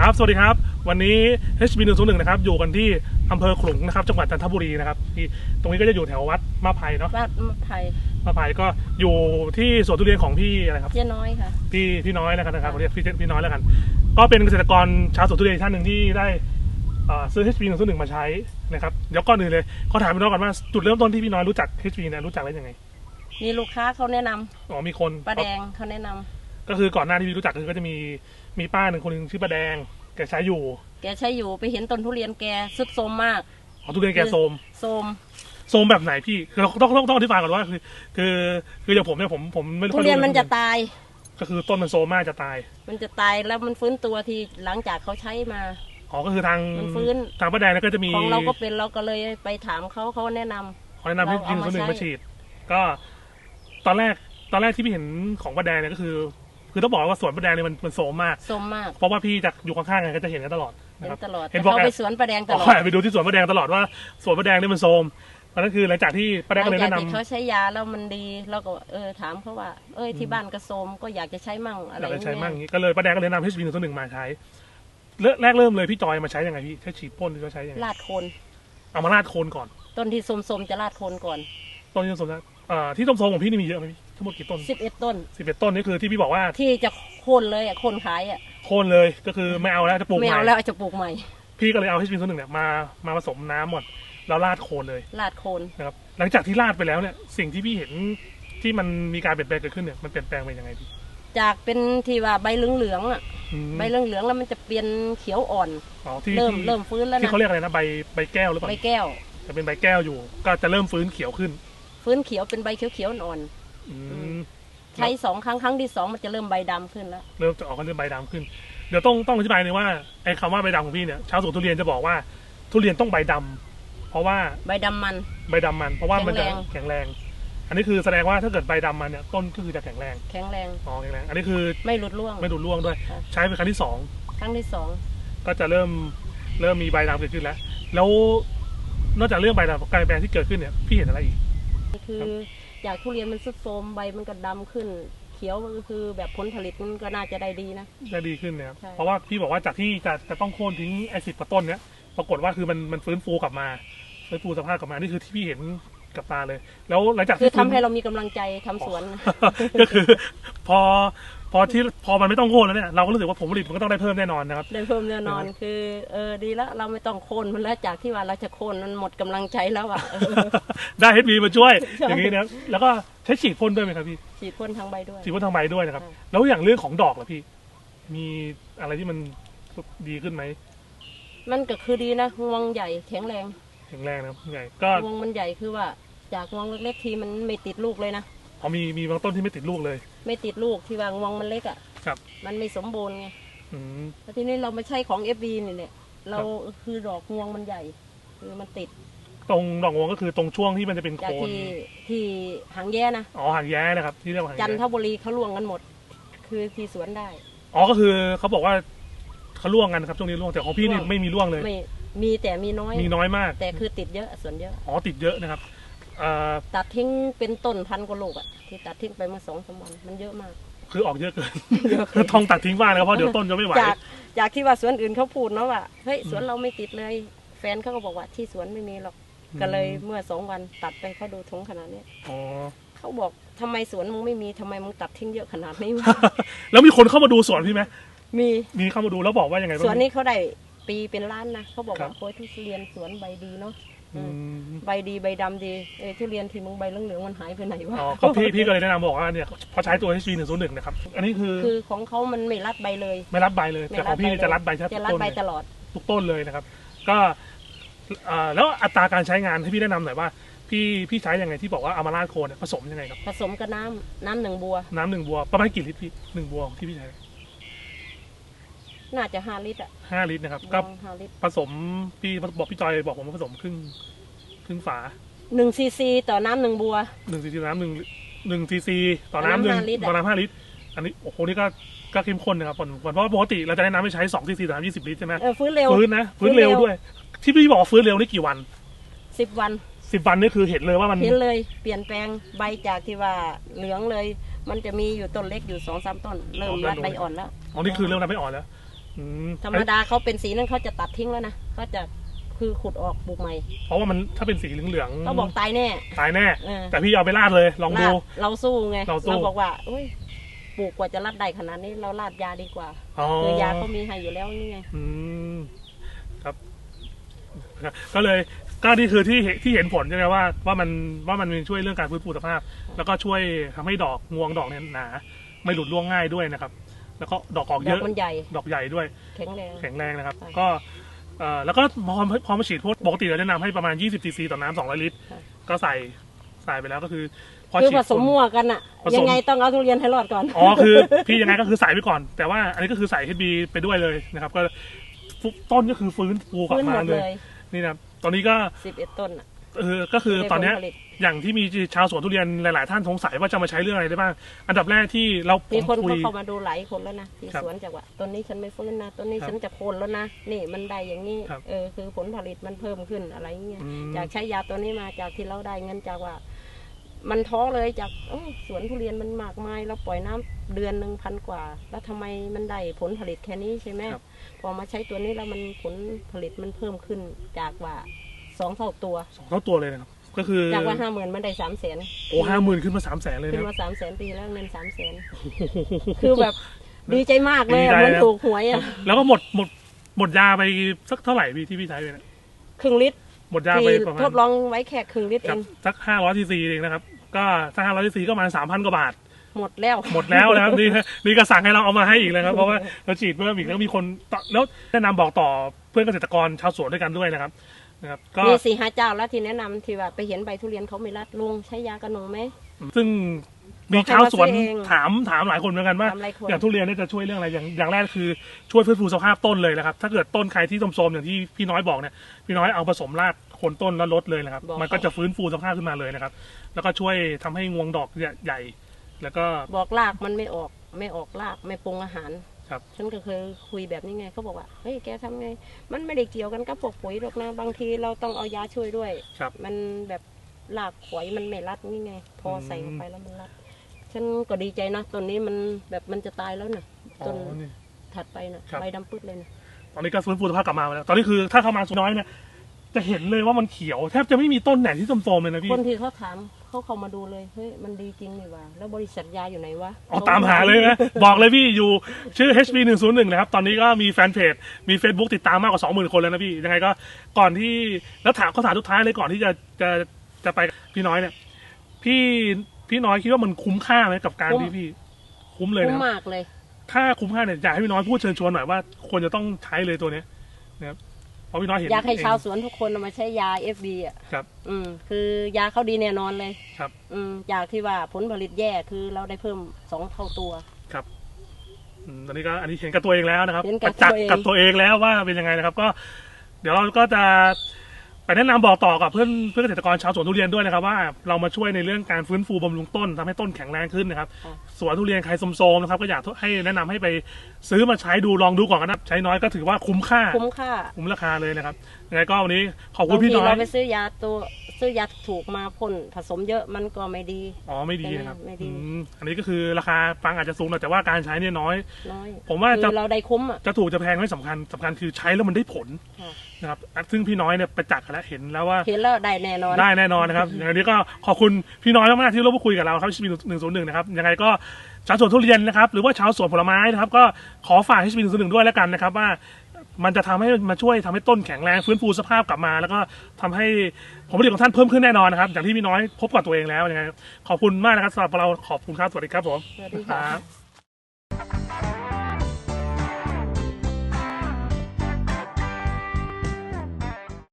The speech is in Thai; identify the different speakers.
Speaker 1: ครับ สวัสดีครับ วันนี้ HB 1 0 1นะครับ อยู่กันที่อำเภอขลุงนะครับ จังหวัดจันทบุรีนะครับที่ตรงนี้ก็จะอยู่แถววัดมาไผ่เนาะ
Speaker 2: บ้านมะไผ่
Speaker 1: มาไผ่ก็อยู่ที่สวนทุเรียนของพี่อะไรครับ
Speaker 2: เจ๊น้อยค่ะ
Speaker 1: พี่พี่น้อยแล้วกันนะครับเรียกพี่พี่น้อยแล้วกัน ก็เป็นเกษตรกรชาวสวนทุเรียนท่านหนึ่งที่ได้เอ่อซื้อ HB 1 0 1มาใช้นะครับ เดี๋ยวก่อนอื่นเลยขอถามพี่น้อยก่อนว่าจุดเริ่มต้นที่พี่น้อยรู้จัก HB เนี่ยรู้จักได้ยังไง
Speaker 2: มีลูกค้าเขาแนะนำ
Speaker 1: อ๋อมีคน
Speaker 2: ป้าแดงเขาแนะนำ
Speaker 1: ก็คือก่อนหน้าที่พี่รู้จักก็จะมีมีป้าหนึ่งคนหนึ่งชื่อป้าแดง แกใช้อยู่
Speaker 2: แกใช้อยู่ไปเห็นต้นทุเรียนแกสุดโทรมมาก
Speaker 1: อ๋อทุเรียนแกโทรม
Speaker 2: โทรม
Speaker 1: โซมแบบไหนพี่คือเราต้องต้องต้องอธิบายก่อนว่าคือ คือคืออย่างผมเนี่ยผมผมไม่
Speaker 2: ทุเรียนมันจะตาย
Speaker 1: ก็คือต้นมันโซมมากจะตาย
Speaker 2: มันจะตายแล้วมันฟื้นตัวทีหลังจากเขาใช้มา
Speaker 1: อ๋อก็คือทาง
Speaker 2: มันฟื้น
Speaker 1: ทางป้าแดงเนี่ยก็จะมี
Speaker 2: ของเราก็เป็นเราก็เลยไปถามเขาเขาแนะนำ
Speaker 1: ขอแนะนำให้
Speaker 2: เรา
Speaker 1: ยิง
Speaker 2: เอามา
Speaker 1: คนหนึ่ง
Speaker 2: ใช้
Speaker 1: มาฉีด ก็ตอนแรกตอนแรกที่พี่เห็นของป้าแดงเนี่ยก็คือ คือต้องบอกว่าสวนป้าแดงเนี่ยมันมันโซมมาก
Speaker 2: โทรมมาก
Speaker 1: เพราะว่าพี่จากอยู่ข้างๆกันก็จะเห็นกันตลอด
Speaker 2: เห็
Speaker 1: นะ
Speaker 2: น
Speaker 1: ครับ
Speaker 2: ตลอด
Speaker 1: เห็น
Speaker 2: แต่
Speaker 1: บอก
Speaker 2: เขา
Speaker 1: แอบ
Speaker 2: ไปสวนป้าแดงตลอด
Speaker 1: อ๋อแอบไปดูที่สวนป้าแดงตลอดว่าสวนป้าแดงเนี่ยมันโซมตอนนั้นคือหลังจากที่ป้า
Speaker 2: ห
Speaker 1: แดง
Speaker 2: ลั
Speaker 1: ก็เลย
Speaker 2: จาก
Speaker 1: แนะนำ
Speaker 2: ที่เขาใช้ยาแล้วมันดีเราก็เออถามเขาว่า เอ้ยที่บ้านกระโซมก็อยากจะใช้มั่งอะไร
Speaker 1: อยากจะใช้
Speaker 2: เงี้
Speaker 1: มั่ง
Speaker 2: ย
Speaker 1: อย่างนี้ก็เลยป้าแดงก็เลยแนะนำให้ชีวินตัวหนึ่งมาใช้เริ่มแรกเริ่มเลยพี่จอยมาใช้ยังไงพี่ใช้ฉีดพ่นหรือว่าใช้ยังไง
Speaker 2: ลาดโคน
Speaker 1: เอามาราดโคนก่อน
Speaker 2: ต้นที่สมๆจะลาดโคนก่อน
Speaker 1: ต้นที่ส้มๆนะเอ่อที่ส้มๆของพี่นี่มีเยอะไหมพี่ ทั้งหมดกี่ต้น
Speaker 2: 11ต้น
Speaker 1: สิบเอ็ดต้นนี่คือที่พี่บอกว่า
Speaker 2: ที่จะโค่นเลยอะโค่นขายอะ
Speaker 1: โคนเลยก็คือไม่เอาแล้วจะปลูก
Speaker 2: ไม่
Speaker 1: ใหม่
Speaker 2: เอาแล้วจะปลูกใหม่
Speaker 1: พี่ก็เลยเอาให้ชีวินตัวหนึ่งเนี่ยมามาผสมน้ำหมดแล้วราดโคนเลย
Speaker 2: ลาดโคน
Speaker 1: นะครับหลังจากที่ราดไปแล้วเนี่ยสิ่งที่พี่เห็นที่มันมีการเปลี่ยนแปลงเกิดขึ้นเนี่ยมันเปลี่ยนแปลงไปยังไงพี่
Speaker 2: จากเป็นที่ว่าใบเหลืองๆอะ
Speaker 1: อืม
Speaker 2: ใบเหลืองๆแล้วมันจะเปลี่ยนเขียวอ่อน
Speaker 1: อ๋อที่
Speaker 2: เริ่ม
Speaker 1: ที่
Speaker 2: เริ่มฟื้นแล้ว
Speaker 1: ที่
Speaker 2: นะ
Speaker 1: เขาเรียกอะไรนะใบใบแก้วหรือเปล่า
Speaker 2: ใบแก้ว
Speaker 1: จะเป็นใบแก้วอยู่ ก็จะเริ่มฟื้นเขียวขึ้น
Speaker 2: ฟื้นเขียวเป็นใบเขียวๆอ่อน
Speaker 1: อืม
Speaker 2: ๆใช้สองครั้งครั้งที่สองมันจะเริ่มใบดำขึ้นแล้ว
Speaker 1: เริ่มจะออกกันเริ่มใบดำขึ้น เดี๋ยวต้องต้องอธิบายเลยว่าไอ้คำว่าใบดำของพี่เนี่ยชาวสวนทุเรียนจะบอกว่าทุเรียนต้องใบดำเพราะว่า
Speaker 2: ใบดำมัน
Speaker 1: ใบดำมัน เพราะว่ามันจะ
Speaker 2: แข็งแรง
Speaker 1: แข็งแรง อันนี้คือแสดงว่าถ้าเกิดใบดำมันเนี่ยต้นก็คือจะแข็งแรง
Speaker 2: แข็งแรง
Speaker 1: อ๋อแข็งแรงอันนี้คือ
Speaker 2: ไม่หลุดร่วง
Speaker 1: ไม่ดูดร่วงด้วย
Speaker 2: ค่ะ
Speaker 1: ใช้เป็นครั้งที่สอง
Speaker 2: ครั้งที่สอง
Speaker 1: ก็จะเริ่มเริ่มมีใบดำเกิดขึ้นแล้ว แล้วนอกจากเรื่องใบดำการเปลี่ยนแปลงที่เกิดขึ้นเนี่ยพี่เห็นอะไรอีก
Speaker 2: คือ อยากทุเรียนมันสุดโทรมใบมันก็ดำขึ้น เขียวก็คือแบบผลผลิตมันก็น่าจะได้ดีนะ
Speaker 1: ได้ดีขึ้นนะครับ
Speaker 2: ใช่
Speaker 1: เพราะว่าพี่บอกว่าจากที่จะจะต้องโค่นทิ้งไอสิบกว่าต้นเนี้ยปรากฏว่าคือมันมันฟื้นฟูกลับมาฟื้นฟูสภาพกลับมานี่คือที่พี่เห็นกับตาเลย แล้วหลังจาก
Speaker 2: คือ
Speaker 1: ที่
Speaker 2: ทำ
Speaker 1: ฟื้น
Speaker 2: ให้เรามีกำลังใจทำสวน
Speaker 1: ก็คือพอ พอที่พอมันไม่ต้องโค่นแล้วเนี่ยเราก็รู้สึกว่าผลผลิตมันก็ต้องได้เพิ่มแน่นอนนะครับ
Speaker 2: ได้เพิ่มแน่นอนคือเออดีแล้วเราไม่ต้องโค่นมันแล้วจากที่ว่าเราจะโค่นมันหมดกำลังใจแล้วอะเออ
Speaker 1: ได้เฮดบีมาช่วย
Speaker 2: ใช่
Speaker 1: อย่างนี้นะครับแล้วก็ใช้ฉีดพ่นด้วยไหมครับพี่
Speaker 2: ฉีดพ่นทางใบด้วย
Speaker 1: ฉีดพ่นทางใบด้วยนะครับ
Speaker 2: ใช่
Speaker 1: แล้วอย่างเรื่องของดอกล่ะพี่ มีอะไรที่มันดีขึ้นไหม
Speaker 2: มันก็คือดีนะงวงใหญ่แข็งแรง
Speaker 1: แข็งแรงนะครับใหญ่ก็
Speaker 2: งวงมันใหญ่คือว่าจากงวงเล็กๆทีมันไม่ติดลูกเลยนะ
Speaker 1: พอมีมีบางต้นที่ไม่ติดลูกเลย
Speaker 2: ไม่ติดลูกที่ว่างวงมันเล็กอะ
Speaker 1: ครับ
Speaker 2: มันไม่สมบูรณ์ไง
Speaker 1: อืม
Speaker 2: แล้วทีนี้เรามาใช้ของ FB นี่เนี่ย เราคือดอกงวงมันใหญ่ คือมันติด
Speaker 1: ตรงดอกงวงก็คือตรงช่วงที่มันจะเป็น
Speaker 2: จาก
Speaker 1: โคน
Speaker 2: ที่ที่หางแย่นะ
Speaker 1: อ๋อหางแย้นะครับ ที่เรียกว่าหาง
Speaker 2: จันท
Speaker 1: แย้
Speaker 2: บุรีเขาล่วงกันหมด คือที่สวนได้
Speaker 1: อ๋อก็คือเขาบอกว่าเขาล่วงกันครับช่วงนี้ล่วงแต่ของพี่นี่
Speaker 2: ร่วง
Speaker 1: ไม่มีล่วงเลย
Speaker 2: ไม่มีแต่มีน้อย
Speaker 1: มีน้อยมาก
Speaker 2: แต่คือติดเยอะสวนเยอะ
Speaker 1: อ๋อติดเยอะนะครับเอ่อ
Speaker 2: ตัดทิ้งเป็นต้นพันกว่าลูกอะที่ตัดทิ้งไปเมื่อสองสามวันมันเยอะมาก
Speaker 1: คือออกเยอะเกินคือต้องตัดทิ้งบ้างนะครับเพราะเดี๋ยวต้นจะไม่ไหว
Speaker 2: จากจากที่ว่าสวนอื่นเขาพูดเนาะว่าเฮ้ยสวนเราไม่ติดเลย แฟนเขาก็บอกว่าที่สวนไม่มีหรอกก็เลยเมื่อสองวันตัดไปเขาดูทงขนาดนี้
Speaker 1: อ๋อ
Speaker 2: เขาบอกทำไมสวนมึงไม่มีทำไมมึงตัดทิ้งเยอะขนาดนี้
Speaker 1: แล้วมีคนเข้ามาดูสวนพี่ไหม
Speaker 2: มี
Speaker 1: มีเข้ามาดูแล้วบอกว่ายังไงบ้าง
Speaker 2: สวนนี้เขาได้ปีเป็นล้านนะเขาบอก
Speaker 1: ครั
Speaker 2: ว่า
Speaker 1: บ
Speaker 2: โอ้ยทุเรียนสวนใบดีเนาะ
Speaker 1: อืม
Speaker 2: ใบดีใบดำดีเออทุเรียนที่มึงใบเหลืองๆมันหายไปไหนวะ
Speaker 1: อ๋อก็พี่พี่ก็เลยแนะนำบอกว่าเนี่ยพอใช้ตัว HG 1 0 1นะครับ อันนี้คือ
Speaker 2: คือของเขามันไม่รัดใบเลย
Speaker 1: ไม่รับใบเลย แต่ของพี่
Speaker 2: ไม่
Speaker 1: จะรับใบแทบ
Speaker 2: จะ
Speaker 1: ทุก
Speaker 2: รัด
Speaker 1: ต้น
Speaker 2: ใบ
Speaker 1: เลย
Speaker 2: ตลอด
Speaker 1: ทุกต้นเลยนะครับ ก็เอ่อแล้วอัตราการใช้งานให้พี่แนะนำหน่อยว่า พี่พี่ใช้ยังไงที่บอกว่าเอามาราดโคนเนี่ยผสมยังไงครับ
Speaker 2: ผสมกับน้ำน้ำหนึ่งบัว
Speaker 1: น้ำหนึ่งบัวประมาณกี่ลิตรพี่หนึ่งบัวที่พี่ใช้
Speaker 2: น่าจะห้าลิตรอะ
Speaker 1: ห้าลิตรนะครับก็
Speaker 2: ลองห้าลิตร
Speaker 1: ผสมพี่บอกพี่จอยบอกผมว่าผสมครึ่งครึ่งฝา
Speaker 2: หนึ่งซีซีต่อน้ำหนึ่งบัว
Speaker 1: หนึ่งซีซีน้ำหนึ่งหนึ่งซีซีต่อน้ำหนึ่ง
Speaker 2: น้ำห้าลิตรอะ
Speaker 1: ต่อน้ำห้าลิตร อันนี้โอ้โหนี่ก็ก็เข้มข้นนะครับเพราะว่าปกติเราจะแนะนำให้ใช้สองซีซีต่อน้ำยี่สิบลิตรใช่ไหม
Speaker 2: เออฟื้นเร็ว
Speaker 1: ฟื้นนะฟื้น
Speaker 2: ฟื้นเร็
Speaker 1: เร็ว
Speaker 2: ว
Speaker 1: ด้วย ที่พี่บอกว่าฟื้นเร็วนี่กี่วัน
Speaker 2: สิบวัน
Speaker 1: สิบวันนี่คือเห็นเลยว่ามัน
Speaker 2: เห็นเลยเปลี่ยนแปลงใบจากที่ว่าเหลืองเลย มันจะมีอยู่ต้นเล็กอยู่สองสามต้นเริ่มรัดใบอ่อนแล้ว
Speaker 1: อ๋อนี่คือเริ่มทำไม่อ่อนแล้ว อืม
Speaker 2: ธรรมดาเขาเป็นสีนั้นเขาจะตัดทิ้งแล้วนะเขาจะคือขุดออกปลูกใหม่
Speaker 1: เพราะว่ามันถ้าเป็นสีเหลืองๆ
Speaker 2: เขาบอกตายแน่
Speaker 1: ตายแน่
Speaker 2: เออ
Speaker 1: แต่พี่เอาไปราดเลย ลองดู
Speaker 2: ลาดเราสู้ไง
Speaker 1: เราสู้
Speaker 2: บอกว่าอุ้ยปลูกกว่าจะรัดได้ขนาดนี้เราลาดยาดีกว่า
Speaker 1: อ๋อ
Speaker 2: คือยาเขามีให้อยู่แล้วนี่ไง
Speaker 1: อืมครับ ก็เลยก็นี่คือที่เห็นที่เห็นผลใช่ไหมว่าว่ามันว่ามันช่วยเรื่องการฟื้นฟูสภาพ แล้วก็ช่วยทำให้ดอกงวงดอกเนี่ยหนา ไม่หลุดร่วงง่ายด้วยนะครับ แล้วก็ดอกออก
Speaker 2: ด
Speaker 1: เย
Speaker 2: อก
Speaker 1: อะ
Speaker 2: มันใหญ่
Speaker 1: ดอกใหญ่ด้วย
Speaker 2: แข็งแรง
Speaker 1: แข็งแรงนะครับ
Speaker 2: ใช่
Speaker 1: ก็เอ่อแล้วก็พอพอมาฉีดพ่นปกติเราแนะนำให้ประมาณ 20 ซีซีต่อน้ำ200 ลิตร
Speaker 2: ค่ะ
Speaker 1: ก็ใส่ใส่ไปแล้วก็คือพอ
Speaker 2: คือ
Speaker 1: ฉีด
Speaker 2: ผสม
Speaker 1: พ่น
Speaker 2: มั่วกันอะ
Speaker 1: ผสม
Speaker 2: ยังไงต้องเอาทุเรียนให้รอดก่อน
Speaker 1: อ๋อคือ พี่ยังไงก็คือใส่ไปก่อน แต่ว่าอันนี้ก็คือใส่เฮดบีไปด้วยเลยนะครับ ก็ฟุต้นก็คือฟื้นฟูกลับ
Speaker 2: ฟื้นห
Speaker 1: มาม
Speaker 2: ด
Speaker 1: เล
Speaker 2: เลยย
Speaker 1: นี่นะครับตอนนี้ก็
Speaker 2: สิบเอ็ดต้นอะ
Speaker 1: เออก็คือตอนเนี้ย
Speaker 2: ได้ผลผลิต
Speaker 1: อย่างที่มีชาวสวนทุเรียนหลาย ๆ ท่านสงสัยว่าจะมาใช้เรื่องอะไรได้บ้าง อันดับแรกที่เราผ
Speaker 2: มี
Speaker 1: ม
Speaker 2: คน
Speaker 1: คุ
Speaker 2: เขา
Speaker 1: ย
Speaker 2: เข้ามาดูหลายคนแล้วนะที่
Speaker 1: ครับ
Speaker 2: สวนจากว่าต้นนี้ฉันไม่ฟื้นนะต้นนี้
Speaker 1: ครับ
Speaker 2: ฉันจะโคนแล้วนะนี่มันได้อย่างนี้
Speaker 1: ครับ
Speaker 2: เออคือผลผลิตมันเพิ่มขึ้นอะไรเงี้ย
Speaker 1: อืม
Speaker 2: จากใช้ยาตัวนี้มาจากที่เราได้เงินจากว่า มันท้อเลยจากเอ้าสวนทุเรียนมันมากมายเราปล่อยน้ำเดือนหนึ่งพันกว่า แล้วทำไมมันได้ผลผลิตแค่นี้ใช่ไหม
Speaker 1: ครับ
Speaker 2: พอมาใช้ตัวนี้แล้วมันผลผลิตมันเพิ่มขึ้นจากว่า สองเท่าตัว
Speaker 1: สองเท่าตัวเลยนะครับก็คือ
Speaker 2: จากว่าห้าหมื่นมันได้สามแสน
Speaker 1: โอ้ห้าหมื่นขึ้นมาสามแสนเลย
Speaker 2: ขึ้
Speaker 1: นะ
Speaker 2: น
Speaker 1: ครับ
Speaker 2: มาสามแสนปีแล้วเงินสามแสนคือแบบดีใจมากเลย
Speaker 1: ดี
Speaker 2: อะ
Speaker 1: ใจ
Speaker 2: เหมือน
Speaker 1: นะ
Speaker 2: ถูกหวยอะ
Speaker 1: แล้วก็หมดหมดหมดยาไปสักเท่าไหร่พี่ที่พี่ใช้ไปเนี่ย
Speaker 2: ครึ่งลิตร
Speaker 1: หมดยาไป
Speaker 2: ที่
Speaker 1: ประมาณ
Speaker 2: ทดลองไว้แค่ครึ่งลิตร
Speaker 1: ค
Speaker 2: เอ
Speaker 1: รับ
Speaker 2: ง
Speaker 1: สักห้าร้อยซีซีเองนะครับก็ถ้าห้าร้อยซีซีก็ประมาณสามพันกว่าบาท
Speaker 2: หมดแล้ว
Speaker 1: หมดแล้วนะครับนี่นี่ก็สั่งให้เราเอามาให้อีกนะครับ เพราะว่าเราฉีดเพิ่มอีกแล้วมีคนต่อแล้วแนะนำบอกต่อเพื่อนเกษตรกรชาวสวนด้วยกันด้วยนะครับ นะครับก็
Speaker 2: มีสี่ห้าเจ้าแล้วที่แนะนำที่ว่าไปเห็นใบทุเรียนเขาไม่รัดลุงใช้ยากระหนงไหม
Speaker 1: ซึ่งมีชาวสวน
Speaker 2: บอกให้มาซื้อเอง
Speaker 1: ถามถามหลายคนเหมือนกันว่า
Speaker 2: ทำอะไรคน
Speaker 1: อย่างทุเรียนเนี่ยจะช่วยเรื่องอะไรอย่างอย่างแรกคือช่วยฟื้นฟูสภาพต้นเลยนะครับ ถ้าเกิดต้นใครที่โทรมๆอย่างที่พี่น้อยบอกเนี่ยพี่น้อยเอาผสมรากโคนต้นแล้วลดเลยนะครับ
Speaker 2: บอก
Speaker 1: มันก็จะฟื้นฟูสภาพขึ้นมาเลยนะครับ แล้วก็ช่วยทำให้งวงดอกใหญ่ แล้วก็
Speaker 2: บอกลากมันไม่ออกไม่ออกลากไม่ปรุงอาหาร
Speaker 1: ครับ
Speaker 2: ฉันก็เคยคุยแบบนี้ไงเขาบอกว่าเฮ้ยแกทำไง มันไม่ได้เกี่ยวกันกับพวกปุ๋ยหรอกนะบางทีเราต้องเอายาช่วยด้วย
Speaker 1: ครับ
Speaker 2: มันแบบลากขวยมันไม่รัดนี่ไง พอ
Speaker 1: อืม
Speaker 2: ใส่เข้าไปแล้วมันรัดฉันก็ดีใจนะต้นนี้มันแบบมันจะตายแล้วนะ
Speaker 1: อ๋อ
Speaker 2: ต้น
Speaker 1: นี่
Speaker 2: ถัดไปนะครับใบดำปืดเลยนะ
Speaker 1: ตอนนี้ก็ฟื้นฟูสภาพกลับมาแล้ว ตอนนี้คือถ้าเข้ามาสุน้อยเนี่ย จะเห็นเลยว่ามันเขียวแทบจะไม่มีต้นไหนที่โทรมๆเลยนะพี่
Speaker 2: คนที่เขาถามเขาเข้ามาดูเลยเฮ้ยมันดีจริงนี่หว่าแล้วบริษัทยาอยู่ไหนวะ
Speaker 1: อ๋อตามหาเลยนะ บอกเลยพี่อยู่ชื่อ HB 1 0 1นะครับ ตอนนี้ก็มีแฟนเพจมี Facebook ติดตามมากกว่า 20,000 คนแล้วนะพี่ ยังไงก็ก่อนที่แล้วถามข้อถามทุกท้ายเลยก่อนที่จะจะจะไปกับพี่น้อยเนี่ย พี่พี่น้อยคิดว่ามันคุ้มค่าไหมกับการที่พี่ คุ้มเลย
Speaker 2: คุ้
Speaker 1: นะ
Speaker 2: ม
Speaker 1: ครับ
Speaker 2: มากเลย
Speaker 1: ถ้าคุ้มค่าเนี่ยอยากให้พี่น้อยพูดเชิญชวนหน่อยว่าควรจะต้องใช้เลยตัวเนี้ยนะครับ เพราะพี่น้อยเห็น
Speaker 2: อยากให้
Speaker 1: เง
Speaker 2: ชาวสวนทุกคนเอามาใช้ยา FB อะ
Speaker 1: ครับ
Speaker 2: อืมคือยาเขาดีแน่นอนเลย
Speaker 1: ครับ
Speaker 2: อืมจากที่ว่าผลผลิตแย่คือเราได้เพิ่มสองเท่าตัว
Speaker 1: ครับอืมตอนนี้ก็อันนี้เห็นกับตัวเองแล้วนะครับ
Speaker 2: เห็นกับ
Speaker 1: ประจัก
Speaker 2: ตัวเอง
Speaker 1: ษ์กับตัวเองแล้วว่าเป็นยังไงนะครับ ก็ เดี๋ยวเราก็จะ ไปแนะนำบอกต่อกับเพื่อนเพื่อนเกษตรกรชาวสวนทุเรียนด้วยนะครับว่าเรามาช่วยในเรื่องการฟื้นฟูบำรุงต้นทำให้ต้นแข็งแรงขึ้นนะครับ
Speaker 2: ค่ะ
Speaker 1: สวนทุเรียนใครโทรมๆนะครับก็อยากให้แนะนำให้ไปซื้อมาใช้ดูลองดูก่อนนะครับใช้น้อยก็ถือว่าคุ้มค่า
Speaker 2: คุ้มค่า
Speaker 1: คุ้มราคาเลยนะครับ ยังไงก็วันนี้ขอบคุ
Speaker 2: บา
Speaker 1: ณ
Speaker 2: ง
Speaker 1: พี่
Speaker 2: ที
Speaker 1: น้อย
Speaker 2: เราไปซื้อยาตัวซื้อยาถูกมาพ่นผสมเยอะมันก็ไม่ดี
Speaker 1: อ๋อไม่ดีนะครับ
Speaker 2: ไม่ดี
Speaker 1: อืมอันนี้ก็คือราคาฟังอาจจะสูงหน่อยแต่ว่าการใช้เนี่ยน้อย
Speaker 2: น้อย
Speaker 1: ผมว่า
Speaker 2: คื
Speaker 1: จะ
Speaker 2: อเราได้คุ้มอะ
Speaker 1: จะถูกจะแพงไม่สำคัญสำคัญคือใช้แล้วมันได้ผล
Speaker 2: ค่ะ
Speaker 1: นะครับซึ่งพี่น้อยเนี่ยประจักษ์กันแล้วเห็นแล้วว่า
Speaker 2: เห็นแล้วได้แน่นอน
Speaker 1: ได้แน่นอนนะครับ อย่างนี้ก็ขอบคุณพี่น้อยมากๆที่ร่วมพูดคุยกับเราครับชีวิตหนึ่งศูนย์หนึ่งนะครับ ยังไงก็ชาวสวนทุเรียนนะครับ หรือว่าชาวสวนผลไม้นะครับ ก็ขอฝากให้ชีวิตหนึ่งศูนย์หนึ่งด้วยแล้วกันนะครับว่า มันจะทำให้มาช่วยทำให้ต้นแข็งแรงฟื้นฟูสภาพกลับมา แล้วก็ทำให้ผลผลิตของท่านเพิ่มขึ้นแน่นอนนะครับ อย่างที่พี่น้อยพบกับตัวเองแล้วยังไงขอบคุณมากนะครับสำหรับเราขอบคุณครับสวัสดีครับผม
Speaker 2: สวัสดีค่ะ
Speaker 1: ครับ